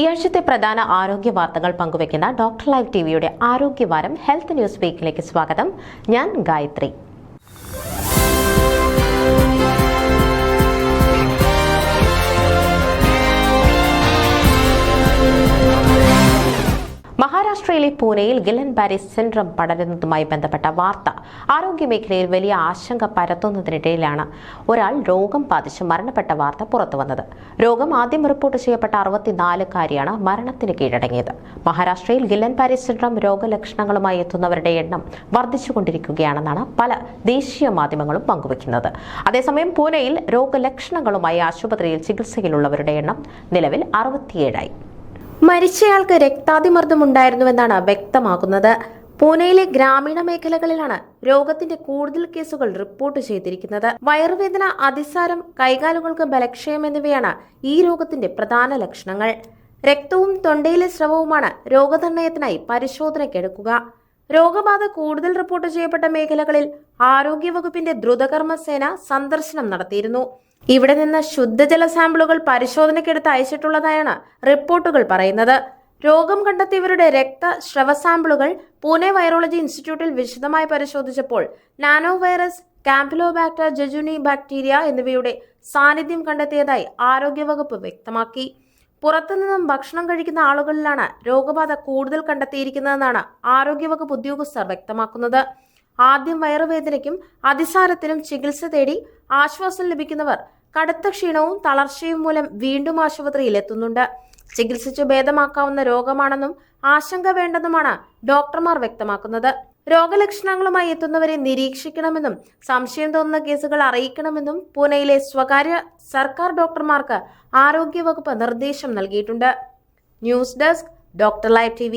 ഈ ആഴ്ചത്തെ പ്രധാന ആരോഗ്യ വാർത്തകൾ പങ്കുവയ്ക്കുന്ന ഡോക്ടർ ലൈവ് ടിവിയുടെ ആരോഗ്യവാരം ഹെൽത്ത് ന്യൂസ് വീക്കിലേക്ക് സ്വാഗതം. ഞാൻ ഗായത്രി. മഹാരാഷ്ട്രയിലെ പൂനെയിൽ ഗിലൻ ബാരി സിൻഡ്രം പടരുന്നതുമായി ബന്ധപ്പെട്ട വാർത്ത ആരോഗ്യമേഖലയിൽ വലിയ ആശങ്ക പരത്തുന്നതിനിടയിലാണ് ഒരാൾ രോഗം ബാധിച്ച് മരണപ്പെട്ട വാർത്ത പുറത്തുവന്നത് രോഗം ആദ്യം റിപ്പോർട്ട് ചെയ്യപ്പെട്ട അറുപത്തിനാലുകാരിയാണ് മരണത്തിന് കീഴടങ്ങിയത്. മഹാരാഷ്ട്രയിൽ ഗിലൻ ബാരി സിൻഡ്രം രോഗലക്ഷണങ്ങളുമായി എത്തുന്നവരുടെ എണ്ണം വർദ്ധിച്ചുകൊണ്ടിരിക്കുകയാണെന്നാണ് പല ദേശീയ മാധ്യമങ്ങളും പങ്കുവയ്ക്കുന്നത്. അതേസമയം പൂനെയിൽ രോഗലക്ഷണങ്ങളുമായി ആശുപത്രിയിൽ ചികിത്സയിലുള്ളവരുടെ എണ്ണം നിലവിൽ അറുപത്തിയേഴായി. മരിച്ചയാൾക്ക് രക്താതിമർദ്ദമുണ്ടായിരുന്നുവെന്നാണ് വ്യക്തമാക്കുന്നത്. പൂനെയിലെ ഗ്രാമീണ മേഖലകളിലാണ് രോഗത്തിന്റെ കൂടുതൽ കേസുകൾ റിപ്പോർട്ട് ചെയ്തിരിക്കുന്നത്. വയറുവേദന അതിസാരം കൈകാലുകൾക്ക് ബലക്ഷയം എന്നിവയാണ് ഈ രോഗത്തിന്റെ പ്രധാന ലക്ഷണങ്ങൾ. രക്തവും തൊണ്ടയിലെ സ്രവവുമാണ് രോഗനിർണയത്തിനായി പരിശോധനയ്ക്കെടുക്കുക. രോഗബാധ കൂടുതൽ റിപ്പോർട്ട് ചെയ്യപ്പെട്ട മേഖലകളിൽ ആരോഗ്യവകുപ്പിന്റെ ദ്രുതകർമ്മ സേന സന്ദർശനം നടത്തിയിരുന്നു. ഇവിടെ നിന്ന് ശുദ്ധജല സാമ്പിളുകൾ പരിശോധനയ്ക്കെടുത്ത് അയച്ചിട്ടുള്ളതായാണ് റിപ്പോർട്ടുകൾ പറയുന്നത്. രോഗം കണ്ടെത്തിയവരുടെ രക്ത ശ്രവ സാമ്പിളുകൾ പൂനെ വൈറോളജി ഇൻസ്റ്റിറ്റ്യൂട്ടിൽ വിശദമായി പരിശോധിച്ചപ്പോൾ nano virus Campylobacter jejuni bacteria എന്നിവയുടെ സാന്നിധ്യം കണ്ടെത്തിയതായി ആരോഗ്യവകുപ്പ് വ്യക്തമാക്കി. പുറത്തുനിന്നും ഭക്ഷണം കഴിക്കുന്ന ആളുകളിലാണ് രോഗബാധ കൂടുതൽ കണ്ടെത്തിയിരിക്കുന്നതെന്നാണ് ആരോഗ്യവകുപ്പ് ഉദ്യോഗസ്ഥർ വ്യക്തമാക്കുന്നത്. ആദ്യം വയറുവേദനയ്ക്കും അതിസാരത്തിനും ചികിത്സ തേടി ആശ്വാസം ലഭിക്കുന്നവർ കടുത്ത ക്ഷീണവും തളർച്ചയും മൂലം വീണ്ടും ആശുപത്രിയിൽ എത്തുന്നുണ്ട്. ചികിത്സിച്ചു ഭേദമാക്കാവുന്ന രോഗമാണെന്നും ആശങ്ക വേണ്ടെന്നുമാണ് ഡോക്ടർമാർ വ്യക്തമാക്കുന്നത്. രോഗലക്ഷണങ്ങളുമായി എത്തുന്നവരെ നിരീക്ഷിക്കണമെന്നും സംശയം തോന്നുന്ന കേസുകൾ അറിയിക്കണമെന്നും പൂനെയിലെ സ്വകാര്യ സർക്കാർ ഡോക്ടർമാർക്ക് ആരോഗ്യവകുപ്പ് നിർദ്ദേശം നൽകിയിട്ടുണ്ട്. News desk doctor live T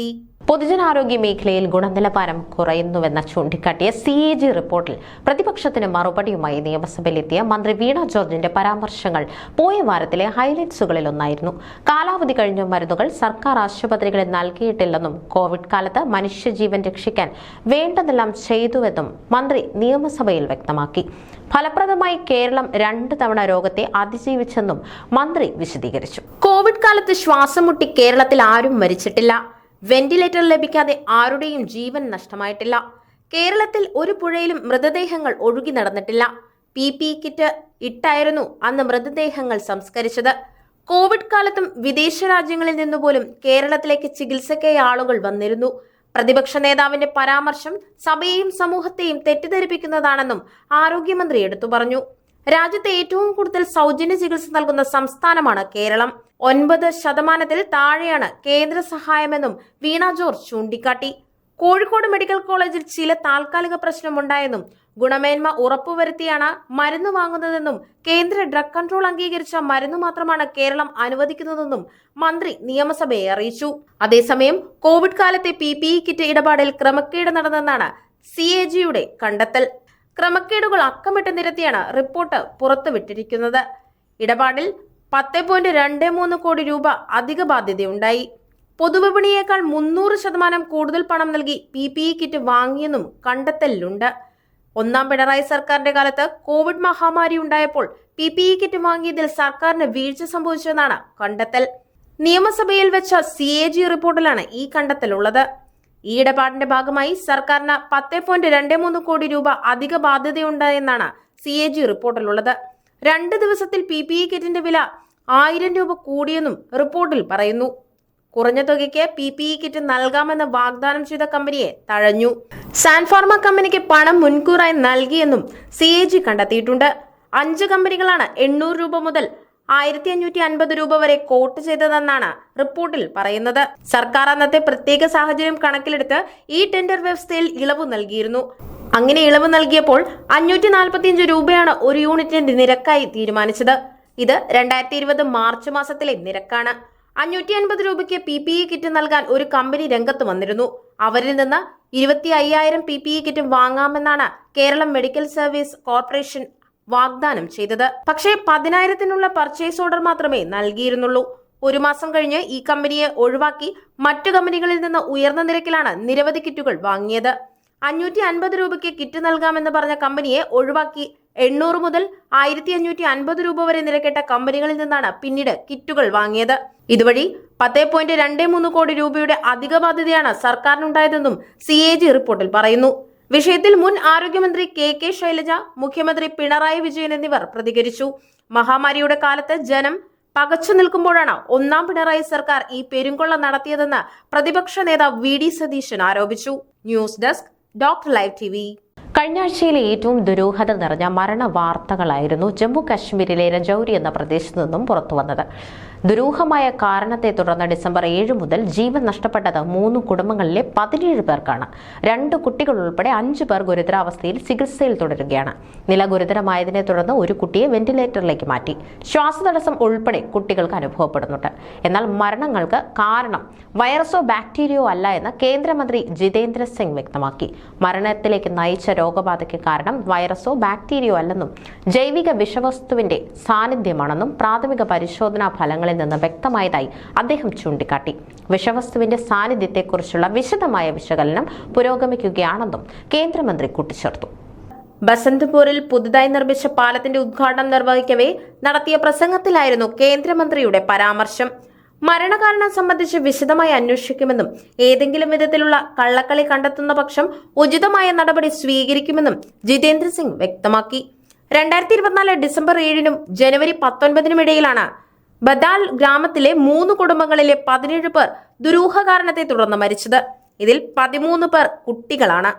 പൊതുജനാരോഗ്യ മേഖലയിൽ ഗുണനിലവാരം കുറയുന്നുവെന്ന ചൂണ്ടിക്കാട്ടിയ സി എ ജി റിപ്പോർട്ടിൽ പ്രതിപക്ഷത്തിന് മറുപടിയുമായി നിയമസഭയിലെത്തിയ മന്ത്രി വീണ ജോർജിന്റെ പരാമർശങ്ങൾ പോയ വാരത്തിലെ ഹൈലൈറ്റ്സുകളിൽ ഒന്നായിരുന്നു. കാലാവധി കഴിഞ്ഞ മരുന്നുകൾ സർക്കാർ ആശുപത്രികളിൽ നൽകിയിട്ടില്ലെന്നും കോവിഡ് കാലത്ത് മനുഷ്യജീവൻ രക്ഷിക്കാൻ വേണ്ടതെല്ലാം ചെയ്തുവെന്നും മന്ത്രി നിയമസഭയിൽ വ്യക്തമാക്കി. ഫലപ്രദമായി കേരളം രണ്ട് തവണ രോഗത്തെ അതിജീവിച്ചെന്നും മന്ത്രി വിശദീകരിച്ചു. കോവിഡ് കാലത്ത് ശ്വാസം മുട്ടി കേരളത്തിൽ ആരും മരിച്ചിട്ടില്ല. വെന്റിലേറ്റർ ലഭിക്കാതെ ആരുടെയും ജീവൻ നഷ്ടമായിട്ടില്ല. കേരളത്തിൽ ഒരു പുഴയിലും മൃതദേഹങ്ങൾ ഒഴുകി നടന്നിട്ടില്ല. പി പി കിറ്റ് ഇട്ടായിരുന്നു അന്ന് മൃതദേഹങ്ങൾ സംസ്കരിച്ചത്. കോവിഡ് കാലത്തും വിദേശ രാജ്യങ്ങളിൽ നിന്നുപോലും കേരളത്തിലേക്ക് ചികിത്സയ്ക്കായി ആളുകൾ വന്നിരുന്നു. പ്രതിപക്ഷ നേതാവിന്റെ പരാമർശം സഭയെയും സമൂഹത്തെയും തെറ്റിദ്ധരിപ്പിക്കുന്നതാണെന്നും ആരോഗ്യമന്ത്രി എടുത്തു പറഞ്ഞു. രാജ്യത്തെ ഏറ്റവും കൂടുതൽ സൗജന്യ ചികിത്സ നൽകുന്ന സംസ്ഥാനമാണ് കേരളം. ഒൻപത് ശതമാനത്തിൽ താഴെയാണ് കേന്ദ്ര സഹായമെന്നും വീണ ജോർജ് ചൂണ്ടിക്കാട്ടി. കോഴിക്കോട് മെഡിക്കൽ കോളേജിൽ ചില താൽക്കാലിക പ്രശ്നമുണ്ടായെന്നും ഗുണമേന്മ ഉറപ്പുവരുത്തിയാണ് മരുന്ന് വാങ്ങുന്നതെന്നും കേന്ദ്ര ഡ്രഗ് കൺട്രോൾ അംഗീകരിച്ച മരുന്ന് മാത്രമാണ് കേരളം അനുവദിക്കുന്നതെന്നും മന്ത്രി നിയമസഭയെ അറിയിച്ചു. അതേസമയം കോവിഡ് കാലത്തെ പി പി ഇ കിറ്റ് ഇടപാടിൽ ക്രമക്കേട് നടന്നെന്നാണ് സി എ ജിയുടെ കണ്ടെത്തൽ. ക്രമക്കേടുകൾ അക്കമിട്ട് നിരത്തിയാണ് റിപ്പോർട്ട് പുറത്തുവിട്ടിരിക്കുന്നത്. ഇടപാടിൽ പത്ത് പോയിന്റ് രണ്ട് മൂന്ന് കോടി രൂപ അധിക ബാധ്യതയുണ്ടായി. പൊതുവിപണിയേക്കാൾ മുന്നൂറ് ശതമാനം കൂടുതൽ പണം നൽകി പി പി ഇ കിറ്റ് വാങ്ങിയെന്നും കണ്ടെത്തലിലുണ്ട്. ഒന്നാം പിണറായി സർക്കാരിന്റെ കാലത്ത് കോവിഡ് മഹാമാരി ഉണ്ടായപ്പോൾ പി പി ഇ കിറ്റ് വാങ്ങിയതിൽ സർക്കാരിന് വീഴ്ച സംഭവിച്ചെന്നാണ് കണ്ടെത്തൽ. നിയമസഭയിൽ വെച്ച സി എ ജി റിപ്പോർട്ടിലാണ് ഈ കണ്ടെത്തലുള്ളത്. ഈ ഇടപാടിന്റെ ഭാഗമായി സർക്കാരിന് പത്ത് പോയിന്റ് രണ്ട് മൂന്ന് കോടി രൂപ അധിക ബാധ്യതയുണ്ടായെന്നാണ് സി എ ജി റിപ്പോർട്ടിലുള്ളത്. രണ്ട് ദിവസത്തിൽ പി പി ഇ കിറ്റിന്റെ വില ആയിരം രൂപ കൂടിയെന്നും റിപ്പോർട്ടിൽ പറയുന്നു. കുറഞ്ഞ തുകയ്ക്ക് പി പി ഇ കിറ്റ് നൽകാമെന്ന് വാഗ്ദാനം ചെയ്ത കമ്പനിയെ തഴഞ്ഞു. സാൻഫാർമ കമ്പനിക്ക് പണം മുൻകൂറായി നൽകിയെന്നും സി എ ജി കണ്ടെത്തിയിട്ടുണ്ട്. അഞ്ച് കമ്പനികളാണ് എണ്ണൂറ് രൂപ മുതൽ ആയിരത്തി അഞ്ഞൂറ്റി അൻപത് രൂപ വരെ കോട്ട് ചെയ്തതെന്നാണ് റിപ്പോർട്ടിൽ പറയുന്നത്. സർക്കാർ അന്നത്തെ പ്രത്യേക സാഹചര്യം കണക്കിലെടുത്ത് ഈ ടെൻഡർ വ്യവസ്ഥയിൽ ഇളവ് നൽകിയിരുന്നു. അങ്ങനെ ഇളവ് നൽകിയപ്പോൾ അഞ്ഞൂറ്റി നാൽപ്പത്തിയഞ്ച് രൂപയാണ് ഒരു യൂണിറ്റിന്റെ നിരക്കായി തീരുമാനിച്ചത്. ഇത് രണ്ടായിരത്തി ഇരുപത് മാർച്ച് മാസത്തിലെ നിരക്കാണ്. അഞ്ഞൂറ്റി അൻപത് രൂപയ്ക്ക് പി പി ഇ കിറ്റ് നൽകാൻ ഒരു കമ്പനി രംഗത്ത് വന്നിരുന്നു. അവരിൽ നിന്ന് ഇരുപത്തി അയ്യായിരം പി പി ഇ കിറ്റ് വാങ്ങാമെന്നാണ് കേരളം മെഡിക്കൽ സർവീസ് കോർപ്പറേഷൻ വാഗ്ദാനം ചെയ്തത്. പക്ഷേ പതിനായിരത്തിനുള്ള പർച്ചേസ് ഓർഡർ മാത്രമേ നൽകിയിരുന്നുള്ളൂ. ഒരു മാസം കഴിഞ്ഞ് ഈ കമ്പനിയെ ഒഴിവാക്കി മറ്റു കമ്പനികളിൽ നിന്ന് ഉയർന്ന നിരക്കിലാണ് നിരവധി കിറ്റുകൾ വാങ്ങിയത്. അഞ്ഞൂറ്റി അൻപത് രൂപയ്ക്ക് കിറ്റ് നൽകാമെന്ന് പറഞ്ഞ കമ്പനിയെ ഒഴിവാക്കി. എണ്ണൂറ് മുതൽ ആയിരത്തി അഞ്ഞൂറ്റി അൻപത് രൂപ വരെ നിരക്കിട്ട കമ്പനികളിൽ നിന്നാണ് പിന്നീട് കിറ്റുകൾ വാങ്ങിയത്. ഇതുവഴി പത്ത് പോയിന്റ് രണ്ട് മൂന്ന് കോടി രൂപയുടെ അധിക ബാധ്യതയാണ് സർക്കാരിനുണ്ടായതെന്നും സി എ ജി റിപ്പോർട്ടിൽ പറയുന്നു. വിഷയത്തിൽ മുൻ ആരോഗ്യമന്ത്രി കെ കെ ശൈലജ മുഖ്യമന്ത്രി പിണറായി വിജയൻ എന്നിവർ പ്രതികരിച്ചു. മഹാമാരിയുടെ കാലത്ത് ജനം പകച്ചു നിൽക്കുമ്പോഴാണ് ഒന്നാം പിണറായി സർക്കാർ ഈ പെരുങ്കൊള്ള നടത്തിയതെന്ന് പ്രതിപക്ഷ നേതാവ് വി ഡി സതീശൻ ആരോപിച്ചു. News desk doctor live T V കഴിഞ്ഞ ആഴ്ചയിലെ ഏറ്റവും ദുരൂഹത നിറഞ്ഞ മരണ വാർത്തകളായിരുന്നു ജമ്മു കാശ്മീരിലെ രജൌരി എന്ന പ്രദേശത്തു നിന്നും പുറത്തുവന്നത്. ദുരൂഹമായ കാരണത്തെ തുടർന്ന് ഡിസംബർ ഏഴ് മുതൽ ജീവൻ നഷ്ടപ്പെട്ടത് മൂന്ന് കുടുംബങ്ങളിലെ പതിനേഴ് പേർക്കാണ്. രണ്ട് കുട്ടികൾ ഉൾപ്പെടെ അഞ്ച് പേർ ഗുരുതരാവസ്ഥയിൽ ചികിത്സയിൽ തുടരുകയാണ്. നില ഗുരുതരമായതിനെ തുടർന്ന് ഒരു കുട്ടിയെ വെന്റിലേറ്ററിലേക്ക് മാറ്റി. ശ്വാസതടസ്സം ഉൾപ്പെടെ കുട്ടികൾക്ക് അനുഭവപ്പെടുന്നുണ്ട്. എന്നാൽ മരണങ്ങൾക്ക് കാരണം വൈറസോ ബാക്ടീരിയോ അല്ല എന്ന് കേന്ദ്രമന്ത്രി ജിതേന്ദ്ര സിംഗ് വ്യക്തമാക്കി. മരണത്തിലേക്ക് നയിച്ച രോഗബാധയ്ക്ക് കാരണം വൈറസോ ബാക്ടീരിയോ അല്ലെന്നും ജൈവിക വിഷവസ്തുവിന്റെ സാന്നിധ്യമാണെന്നും പ്രാഥമിക പരിശോധനാ ഫലങ്ങളിൽ നിന്ന് വ്യക്തമായതായി അദ്ദേഹം ചൂണ്ടിക്കാട്ടി. വിഷവസ്തുവിന്റെ സാന്നിധ്യത്തെക്കുറിച്ചുള്ള വിശദമായ വിശകലനം പുരോഗമിക്കുകയാണെന്നും കേന്ദ്രമന്ത്രി കൂട്ടിച്ചേർത്തു. ബസന്ത്പൂരിൽ പുതുതായി നിർമ്മിച്ച പാലത്തിന്റെ ഉദ്ഘാടനം നിർവഹിക്കവേ നടത്തിയ പ്രസംഗത്തിലായിരുന്നു കേന്ദ്രമന്ത്രിയുടെ പരാമർശം. മരണകാരണം സംബന്ധിച്ച് വിശദമായി അന്വേഷിക്കുമെന്നും ഏതെങ്കിലും വിധത്തിലുള്ള കള്ളക്കളി കണ്ടെത്തുന്ന പക്ഷം ഉചിതമായ നടപടി സ്വീകരിക്കുമെന്നും ജിതേന്ദ്ര സിംഗ് വ്യക്തമാക്കി. രണ്ടായിരത്തി ഇരുപത്തിനാല് ഡിസംബർ ഏഴിനും ജനുവരി പത്തൊൻപതിനും ഇടയിലാണ് ബദാൽ ഗ്രാമത്തിലെ മൂന്ന് കുടുംബങ്ങളിലെ പതിനേഴ് പേർ ദുരൂഹ കാരണത്തെ തുടർന്ന് മരിച്ചത്. ഇതിൽ പതിമൂന്ന് പേർ കുട്ടികളാണ്.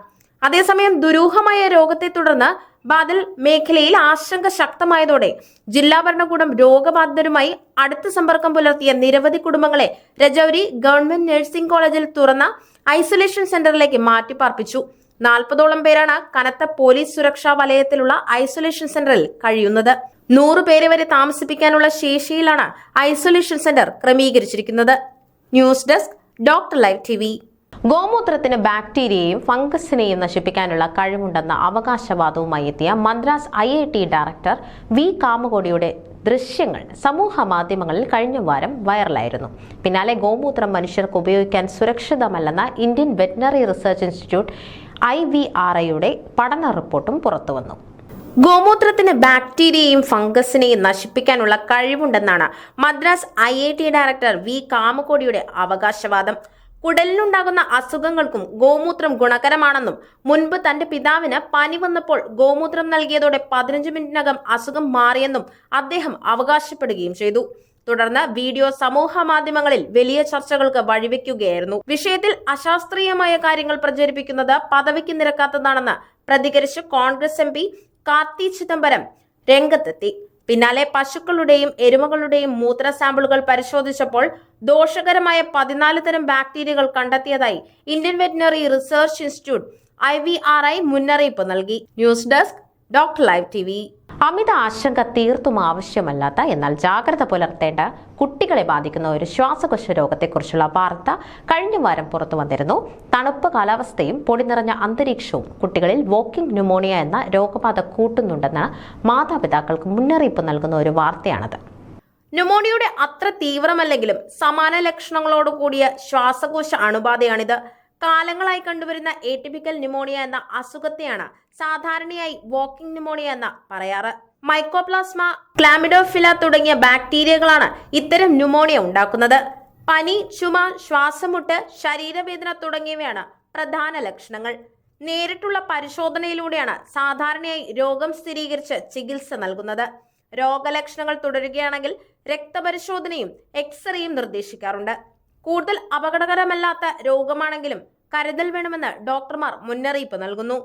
അതേസമയം ദുരൂഹമായ രോഗത്തെ തുടർന്ന് ബദൽ മേഖലയിൽ ആശങ്ക ശക്തമായതോടെ ജില്ലാ ഭരണകൂടം രോഗബാധിതരുമായി അടുത്ത സമ്പർക്കം പുലർത്തിയ നിരവധി കുടുംബങ്ങളെ രജൌരി ഗവൺമെന്റ് നഴ്സിംഗ് കോളേജിൽ തുറന്ന ഐസൊലേഷൻ സെന്ററിലേക്ക് മാറ്റിപ്പാർപ്പിച്ചു. നാൽപ്പതോളം പേരാണ് കനത്ത പോലീസ് സുരക്ഷാ വലയത്തിലുള്ള ഐസൊലേഷൻ സെന്ററിൽ കഴിയുന്നത്. നൂറ് പേരെ വരെ താമസിപ്പിക്കാനുള്ള ശേഷിയിലാണ് ഐസൊലേഷൻ സെന്റർ ക്രമീകരിച്ചിരിക്കുന്നത്. News desk doctor live T V. ഗോമൂത്രത്തിന് ബാക്ടീരിയയും ഫംഗസിനെയും നശിപ്പിക്കാനുള്ള കഴിവുണ്ടെന്ന അവകാശവാദവുമായി എത്തിയ Madras I I T director V കാമകോടിയുടെ ദൃശ്യങ്ങൾ സമൂഹ മാധ്യമങ്ങളിൽ കഴിഞ്ഞ വാരം വൈറലായിരുന്നു. പിന്നാലെ ഗോമൂത്രം മനുഷ്യർക്ക് ഉപയോഗിക്കാൻ സുരക്ഷിതമല്ലെന്ന Indian veterinary research institute I V R ഐയുടെ പഠന റിപ്പോർട്ടും പുറത്തുവന്നു. ഗോമൂത്രത്തിന് ബാക്ടീരിയയും ഫംഗസിനെയും നശിപ്പിക്കാനുള്ള കഴിവുണ്ടെന്നാണ് Madras I I T director V കാമകോടിയുടെ അവകാശവാദം. കുടലിനുണ്ടാകുന്ന അസുഖങ്ങൾക്കും ഗോമൂത്രം ഗുണകരമാണെന്നും മുൻപ് തന്റെ പിതാവിന് പനി വന്നപ്പോൾ ഗോമൂത്രം നൽകിയതോടെ പതിനഞ്ച് മിനിറ്റിനകം അസുഖം മാറിയെന്നും അദ്ദേഹം അവകാശപ്പെടുകയും ചെയ്തു. തുടർന്ന് വീഡിയോ സമൂഹ മാധ്യമങ്ങളിൽ വലിയ ചർച്ചകൾക്ക് വഴിവെക്കുകയായിരുന്നു. വിഷയത്തിൽ അശാസ്ത്രീയമായ കാര്യങ്ങൾ പ്രചരിപ്പിക്കുന്നത് പദവിക്ക് നിരക്കാത്തതാണെന്ന് പ്രതികരിച്ച് കോൺഗ്രസ് എം പി കാർത്തി ചിദംബരം രംഗത്തെത്തി. പിന്നാലെ പശുക്കളുടെയും എരുമകളുടെയും മൂത്ര സാമ്പിളുകൾ പരിശോധിച്ചപ്പോൾ ദോഷകരമായ പതിനാല് തരം ബാക്ടീരിയകൾ കണ്ടെത്തിയതായി Indian veterinary research institute I മുന്നറിയിപ്പ് നൽകി. News desk doctor live T V അമിത ആശങ്ക തീർത്തും ആവശ്യമല്ലാത്ത എന്നാൽ ജാഗ്രത പുലർത്തേണ്ട കുട്ടികളെ ബാധിക്കുന്ന ഒരു ശ്വാസകോശ രോഗത്തെക്കുറിച്ചുള്ള വാർത്ത കഴിഞ്ഞ വാരം പുറത്തു വന്നിരുന്നു. തണുപ്പ് കാലാവസ്ഥയും പൊടി നിറഞ്ഞ അന്തരീക്ഷവും കുട്ടികളിൽ വോക്കിംഗ് ന്യൂമോണിയ എന്ന രോഗബാധ കൂട്ടുന്നുണ്ടെന്ന് മാതാപിതാക്കൾക്ക് മുന്നറിയിപ്പ് നൽകുന്ന ഒരു വാർത്തയാണത്. ന്യൂമോണിയയുടെ അത്ര തീവ്രമല്ലെങ്കിലും സമാന ലക്ഷണങ്ങളോടുകൂടിയ ശ്വാസകോശ അണുബാധയാണിത്. കാലങ്ങളായി കണ്ടുവരുന്ന ഏറ്റിപ്പിക്കൽ ന്യൂമോണിയ എന്ന അസുഖത്തെയാണ് സാധാരണയായി വോക്കിംഗ് ന്യൂമോണിയ എന്ന് പറയാറ്. മൈക്കോപ്ലാസ്മ ക്ലാമിഡോഫില തുടങ്ങിയ ബാക്ടീരിയകളാണ് ഇത്തരം ന്യൂമോണിയ ഉണ്ടാക്കുന്നത്. പനി ചുമ ശ്വാസമുട്ട് ശരീരവേദന തുടങ്ങിയവയാണ് പ്രധാന ലക്ഷണങ്ങൾ. നേരിട്ടുള്ള പരിശോധനയിലൂടെയാണ് സാധാരണയായി രോഗം സ്ഥിരീകരിച്ച് ചികിത്സ നൽകുന്നത്. രോഗലക്ഷണങ്ങൾ തുടരുകയാണെങ്കിൽ രക്തപരിശോധനയും എക്സ്റേയും നിർദ്ദേശിക്കാറുണ്ട്. കൂടുതൽ അപകടകരമല്ലാത്ത രോഗമാണെങ്കിലും കരുതൽ വേണമെന്ന് ഡോക്ടർമാർ മുന്നറിയിപ്പ് നൽകുന്നു.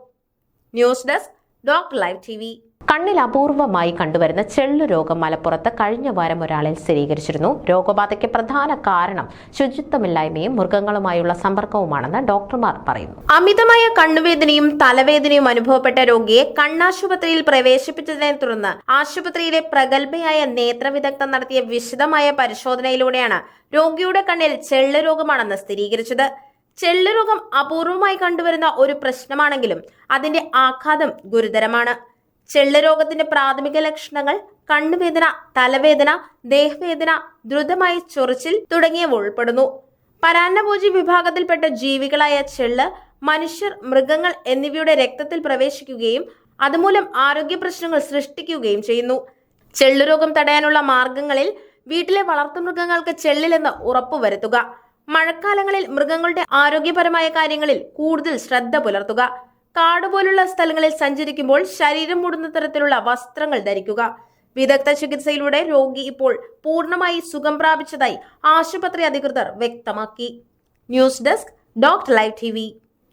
News desk doctor live T V കണ്ണിൽ അപൂർവമായി കണ്ടുവരുന്ന ചെള്ളു രോഗം മലപ്പുറത്ത് കഴിഞ്ഞ വാരം ഒരാളിൽ സ്ഥിരീകരിച്ചിരുന്നു. രോഗബാധയ്ക്ക് പ്രധാന കാരണം ശുചിത്വമില്ലായ്മയും മൃഗങ്ങളുമായുള്ള സമ്പർക്കവുമാണെന്ന് ഡോക്ടർമാർ പറയുന്നു. അമിതമായ കണ്ണുവേദനയും തലവേദനയും അനുഭവപ്പെട്ട രോഗിയെ കണ്ണാശുപത്രിയിൽ പ്രവേശിപ്പിച്ചതിനെ തുടർന്ന് ആശുപത്രിയിലെ പ്രഗത്ഭയായ നേത്രവിദഗ്ധ നടത്തിയ വിശദമായ പരിശോധനയിലൂടെയാണ് രോഗിയുടെ കണ്ണിൽ ചെള്ളു രോഗമാണെന്ന് സ്ഥിരീകരിച്ചത്. ചെള്ള് രോഗം അപൂർവമായി കണ്ടുവരുന്ന ഒരു പ്രശ്നമാണെങ്കിലും അതിന്റെ ആഘാതം ഗുരുതരമാണ്. ചെള്ളുരോഗത്തിന്റെ പ്രാഥമിക ലക്ഷണങ്ങൾ കണ്ണുവേദന തലവേദന ദേഹവേദന ദ്രുതമായി ചൊറിച്ചിൽ തുടങ്ങിയവ ഉൾപ്പെടുന്നു. പരാന്നഭോജി വിഭാഗത്തിൽപ്പെട്ട ജീവികളായ ചെള്ള് മനുഷ്യർ മൃഗങ്ങൾ എന്നിവയുടെ രക്തത്തിൽ പ്രവേശിക്കുകയും അതുമൂലം ആരോഗ്യ പ്രശ്നങ്ങൾ സൃഷ്ടിക്കുകയും ചെയ്യുന്നു. ചെള്ളുരോഗം തടയാനുള്ള മാർഗങ്ങളിൽ വീട്ടിലെ വളർത്തുമൃഗങ്ങൾക്ക് ചെള്ളിലെന്ന് ഉറപ്പുവരുത്തുക. മഴക്കാലങ്ങളിൽ മൃഗങ്ങളുടെ ആരോഗ്യപരമായ കാര്യങ്ങളിൽ കൂടുതൽ ശ്രദ്ധ പുലർത്തുക. കാട് പോലുള്ള സ്ഥലങ്ങളിൽ സഞ്ചരിക്കുമ്പോൾ ശരീരം മൂടുന്ന തരത്തിലുള്ള വസ്ത്രങ്ങൾ ധരിക്കുക. വിദഗ്ധ ചികിത്സയിലൂടെ രോഗി ഇപ്പോൾ പൂർണമായി സുഖം പ്രാപിച്ചതായി ആശുപത്രി അധികൃതർ വ്യക്തമാക്കി. News desk doctor live T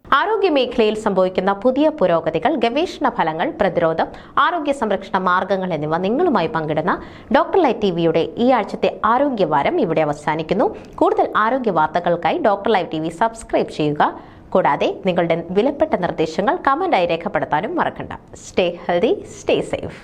V ആരോഗ്യ മേഖലയിൽ സംഭവിക്കുന്ന പുതിയ പുരോഗതികൾ ഗവേഷണ ഫലങ്ങൾ പ്രതിരോധം ആരോഗ്യ സംരക്ഷണ മാർഗങ്ങൾ എന്നിവ നിങ്ങളുമായി പങ്കിടുന്ന ഡോക്ടർ ലൈവ് ടി വിയുടെ ഈ ആഴ്ചത്തെ ആരോഗ്യവാരം ഇവിടെ അവസാനിക്കുന്നു. കൂടുതൽ ആരോഗ്യ വാർത്തകൾക്കായി doctor live T V subscribe ചെയ്യുക. കൂടാതെ നിങ്ങളുടെ വിലപ്പെട്ട നിർദ്ദേശങ്ങൾ കമന്റായി രേഖപ്പെടുത്താനും മറക്കണ്ട. Stay healthy stay safe.